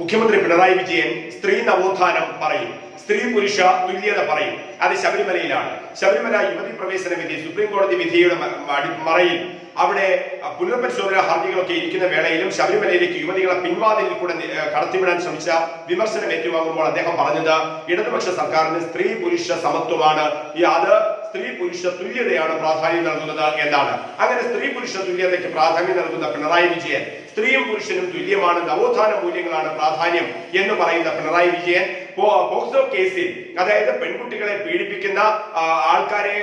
മുഖ്യമന്ത്രി പിണറായി വിജയൻ സ്ത്രീ നവോത്ഥാനം പറയും. സ്ത്രീ പുരുഷ തുല്യത പറയും. അത് ശബരിമലയിലാണ്. ശബരിമല യുവതി പ്രവേശന വിധി സുപ്രീം കോടതി വിധിയുടെ മറയിൽ അവിടെ പുനർപരിശോധനാ ഹർജികളൊക്കെ ഇരിക്കുന്ന വേളയിലും ശബരിമലയിലേക്ക് യുവതികളെ പിൻവാതിലിൽ കൂടെ കടത്തിവിടാൻ ശ്രമിച്ച വിമർശനം ഏറ്റുവാങ്ങുമ്പോൾ അദ്ദേഹം പറഞ്ഞത് ഇടതുപക്ഷ സർക്കാരിന് സ്ത്രീ പുരുഷ സമത്വമാണ്. ഈ അത് സ്ത്രീ പുരുഷ തുല്യതയാണ് പ്രാധാന്യം നൽകുന്നത് എന്നാണ്. അങ്ങനെ സ്ത്രീ പുരുഷ തുല്യതയ്ക്ക് പ്രാധാന്യം നൽകുന്ന പിണറായി വിജയൻ സ്ത്രീയും പുരുഷനും തുല്യമാണ് നവോത്ഥാന മൂല്യങ്ങളാണ് പ്രാധാന്യം എന്ന് പറയുന്ന പിണറായി വിജയൻ പോക്സോ കേസിൽ അതായത് പെൺകുട്ടികളെ പീഡിപ്പിക്കുന്ന ആൾക്കാരെ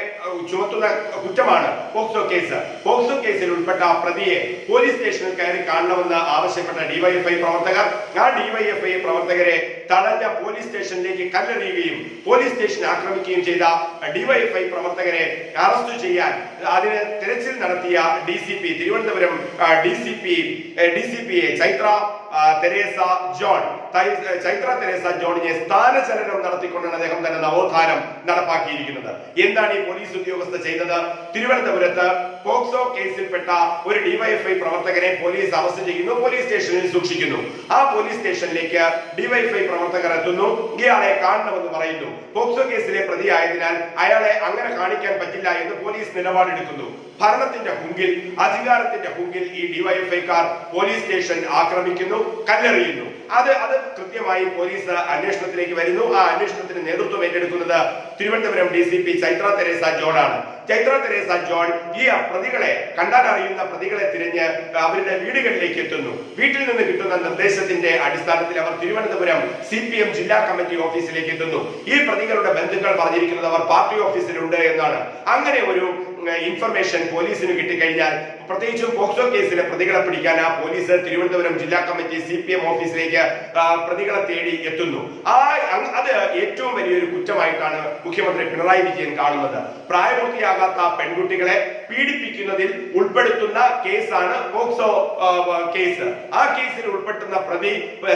ചുമത്തുന്ന കുറ്റമാണ് പോക്സോ കേസ് പോക്സോ കേസിൽ ഉൾപ്പെട്ട പ്രതിയെ പോലീസ് സ്റ്റേഷനിൽ കയറി കാണണമെന്ന് ആവശ്യപ്പെട്ട ഡിവൈഎഫ്ഐ പ്രവർത്തകർ ആ ഡിവൈഎഫ്ഐ പ്രവർത്തകരെ തടഞ്ഞ പോലീസ് സ്റ്റേഷനിലേക്ക് കല്ലെറിയുകയും പോലീസ് സ്റ്റേഷൻ ആക്രമിക്കുകയും ചെയ്ത ഡിവൈഎഫ്ഐ പ്രവർത്തകരെ അറസ്റ്റ് ചെയ്യാൻ അതിന് തിരച്ചിൽ നടത്തിയ D C P Thiruvananthapuram D C P D C P A Chaitra Teresa John. Chaitra Teresa ജോണിനെ സ്ഥാനചലനം നടത്തിക്കൊണ്ടാണ് അദ്ദേഹം തന്റെ നവോത്ഥാനം നടപ്പാക്കിയിരിക്കുന്നത്. എന്താണ് ഈ പോലീസ് ഉദ്യോഗസ്ഥ ചെയ്തത്? തിരുവനന്തപുരത്ത് പോക്സോ കേസിൽപ്പെട്ട ഒരു ഡിവൈഎഫ്ഐ പ്രവർത്തകനെ പോലീസ് അറസ്റ്റ് ചെയ്യുന്നു പോലീസ് സ്റ്റേഷനിൽ സൂക്ഷിക്കുന്നു. ആ പോലീസ് സ്റ്റേഷനിലേക്ക് ഡിവൈഎഫ്ഐ പ്രവർത്തകർ എത്തുന്നു ഇയാളെ കാണണമെന്ന് പറയുന്നു. പോക്സോ കേസിലെ പ്രതിയായതിനാൽ അയാളെ അങ്ങനെ കാണിക്കാൻ പറ്റില്ല എന്ന് പോലീസ് നിലപാടെടുക്കുന്നു. ഭരണത്തിന്റെ ഹുങ്കിൽ അധികാരത്തിന്റെ ഹുങ്കിൽ ഈ ഡിവൈഎഫ്ഐക്കാർ പോലീസ് സ്റ്റേഷൻ ആക്രമിക്കുന്നു കല്ലെറിയുന്നു. അത് അത് കൃത്യമായി പോലീസ് അന്വേഷണത്തിലേക്ക് വരുന്നു. ആ അന്വേഷണത്തിന് നേതൃത്വം ഏറ്റെടുക്കുന്നത് Thiruvananthapuram D C P Chaitra Teresa John ആണ് ചൈത്ര തെരേസ ജോൺ ഈ പ്രതികളെ കണ്ടാൽ അറിയുന്ന പ്രതികളെ തിരഞ്ഞ് അവരുടെ വീടുകളിലേക്ക് എത്തുന്നു. വീട്ടിൽ നിന്ന് കിട്ടുന്ന നിർദ്ദേശത്തിന്റെ അടിസ്ഥാനത്തിൽ അവർ തിരുവനന്തപുരം സി പി എം ജില്ലാ കമ്മിറ്റി ഓഫീസിലേക്ക് എത്തുന്നു. ഈ പ്രതികളുടെ ബന്ധുക്കൾ പറഞ്ഞിരിക്കുന്നത് അവർ പാർട്ടി ഓഫീസിലുണ്ട് എന്നാണ്. അങ്ങനെ ഒരു ഇൻഫർമേഷൻ പോലീസിന് കിട്ടിക്കഴിഞ്ഞാൽ പ്രത്യേകിച്ചും പോക്സോ കേസിലെ പ്രതികളെ പിടിക്കാൻ ആ പോലീസ് തിരുവനന്തപുരം ജില്ലാ കമ്മിറ്റി സി പി എം ഓഫീസിലേക്ക് പ്രതികളെ തേടി എത്തുന്നു. ആ അത് ഏറ്റവും വലിയൊരു കുറ്റമായിട്ടാണ് മുഖ്യമന്ത്രി പിണറായി വിജയൻ കാണുന്നത്. പ്രായപൂർത്തിയാകാത്ത പെൺകുട്ടികളെ പീഡിപ്പിക്കുന്നതിൽ ഉൾപ്പെടുത്തുന്ന കേസാണ് പോക്സോ കേസ്. ആ കേസിൽ ഉൾപ്പെടുത്തുന്ന പ്രതി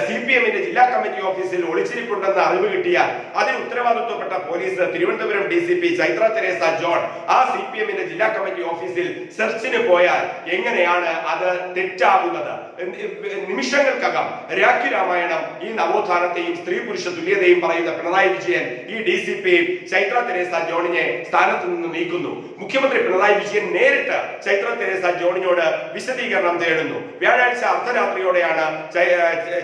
സി പി എമ്മിന്റെ ജില്ലാ കമ്മിറ്റി ഓഫീസിൽ ഒളിച്ചിരിപ്പുണ്ടെന്ന് അറിവ് കിട്ടിയാൽ അതിന് ഉത്തരവാദിത്വപ്പെട്ട police Thiruvananthapuram D C P Chaitra Teresa John ആ സി പി എമ്മിന്റെ ജില്ലാ കമ്മിറ്റി ഓഫീസിൽ സെർച്ചിന് പോയാൽ എങ്ങനെയാണ് അത് തെറ്റാകുന്നത് നിമിഷങ്ങൾക്കകം രാഖി രാമായണം ഈ നവോത്ഥാനത്തെയും സ്ത്രീ പുരുഷ തുല്യതയും പറയുന്ന പിണറായി വിജയൻ ഈ D C P Chaitra Teresa ജോണിനെ സ്ഥാനത്ത് നിന്ന് നീക്കുന്നു. മുഖ്യമന്ത്രി പിണറായി വിജയൻ നേരിട്ട് ചൈത്ര തെരേസ ജോണിനോട് വിശദീകരണം തേടുന്നു. വ്യാഴാഴ്ച അർദ്ധരാത്രിയോടെയാണ്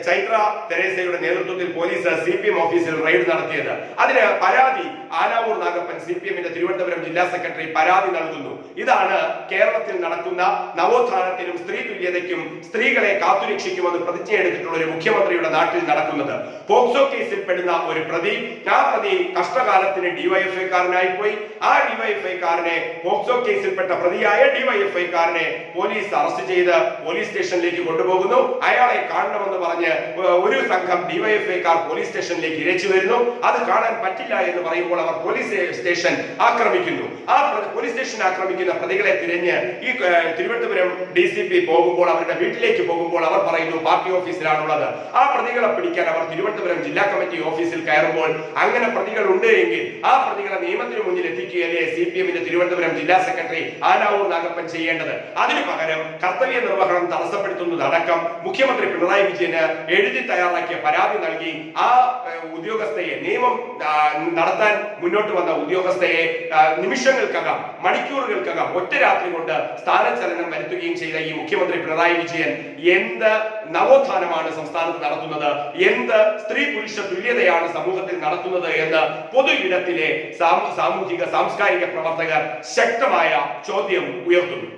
ചൈത്ര തെരേസയുടെ നേതൃത്വത്തിൽ പോലീസ് സി പി എം ഓഫീസിൽ റെയ്ഡ് നടത്തിയത്. അതിന് പരാതി ആനാവൂർ നാഗപ്പൻ സി പി എമ്മിന്റെ തിരുവനന്തപുരം ജില്ലാ സെക്രട്ടറി പരാതി നൽകുന്നു. ഇതാണ് കേരളത്തിൽ നടക്കുന്ന നവോത്ഥാനത്തിനും സ്ത്രീ തുല്യതയ്ക്കും സ്ത്രീകളെ കാത്തുരക്ഷിക്കുമെന്ന് പ്രതിജ്ഞ എടുത്തിട്ടുള്ള ഒരു മുഖ്യമന്ത്രിയുടെ നാട്ടിൽ നടക്കുന്നത്. പോക്സോ കേസിൽ പെടുന്ന ഒരു പ്രതി ആ പ്രതി കഷ്ടകാലത്തിന് ഡിവൈഎഫ്ഐക്കാരനായി പോയി. ആ ഡിവൈഎഫ്ഐക്കാരനെ പോക്സോ കേസിൽപ്പെട്ട പ്രതിയായ ഡിവൈഎഫ്ഐക്കാരനെ പോലീസ് അറസ്റ്റ് ചെയ്ത് പോലീസ് സ്റ്റേഷനിലേക്ക് കൊണ്ടുപോകുന്നു. അയാളെ കാണണമെന്ന് പറഞ്ഞ് ഒരു സംഘം ഡിവൈഎഫ്ഐക്കാർ പോലീസ് സ്റ്റേഷനിലേക്ക് ഇരച്ചു വരുന്നു. അത് കാണാൻ പറ്റില്ല എന്ന് പറയുമ്പോൾ അവർ പോലീസ് സ്റ്റേഷൻ ആക്രമിക്കുന്നു. ആ പോലീസ് സ്റ്റേഷൻ ആക്രമിക്കുന്ന പ്രതികളെ തിരഞ്ഞ് ഈ തിരുവനന്തപുരം ഡി സി പി പോകുമ്പോൾ അവരുടെ വീട്ടിലേക്ക് പോകുമ്പോൾ അവർ പറയുന്നു പാർട്ടി ഓഫീസിലാണുള്ളത്. ആ പ്രതികളെ പിടിക്കാൻ അവർ തിരുവനന്തപുരം ജില്ലാ കമ്മിറ്റി ഓഫീസിൽ കയറുമ്പോൾ അങ്ങനെ പ്രതികൾ ഉണ്ട് എങ്കിൽ ആ പ്രതികളെ നിയമത്തിന് മുന്നിൽ എത്തിക്കുകയല്ലേ സി പി എമ്മിന്റെ തിരുവനന്തപുരം ജില്ലാ സെക്രട്ടറി ആനാവൂർ നാഗപ്പൻ ചെയ്യേണ്ടത്? അതിനു പകരം കർത്തവ്യ നിർവഹണം തടസ്സപ്പെടുത്തുന്നതടക്കം മുഖ്യമന്ത്രി പിണറായി വിജയന് എഴുതി തയ്യാറാക്കിയ പരാതി നൽകി ആ ഉദ്യോഗസ്ഥയെ നിയമം നടത്താൻ മുന്നോട്ട് വന്ന ഉദ്യോഗസ്ഥയെ നിമിഷങ്ങൾക്കകം മണിക്കൂറുകൾക്കകം ഒറ്റ രാത്രി കൊണ്ട് സ്ഥാനചലനം വരുത്തുകയും ചെയ്ത ഈ മുഖ്യമന്ത്രി പിണറായി വിജയൻ എന്ത് നവോത്ഥാനമാണ് സംസ്ഥാനത്ത് നടത്തുന്നത്? എന്ത് സ്ത്രീ പുരുഷ തുല്യതയാണ് സമൂഹത്തിൽ നടത്തുന്നത് എന്ന് പൊതു ഇടത്തിലെ സാമൂഹിക സാംസ്കാരിക പ്രവർത്തകർ ശക്തമായ ചോദ്യം ഉയർത്തുന്നു.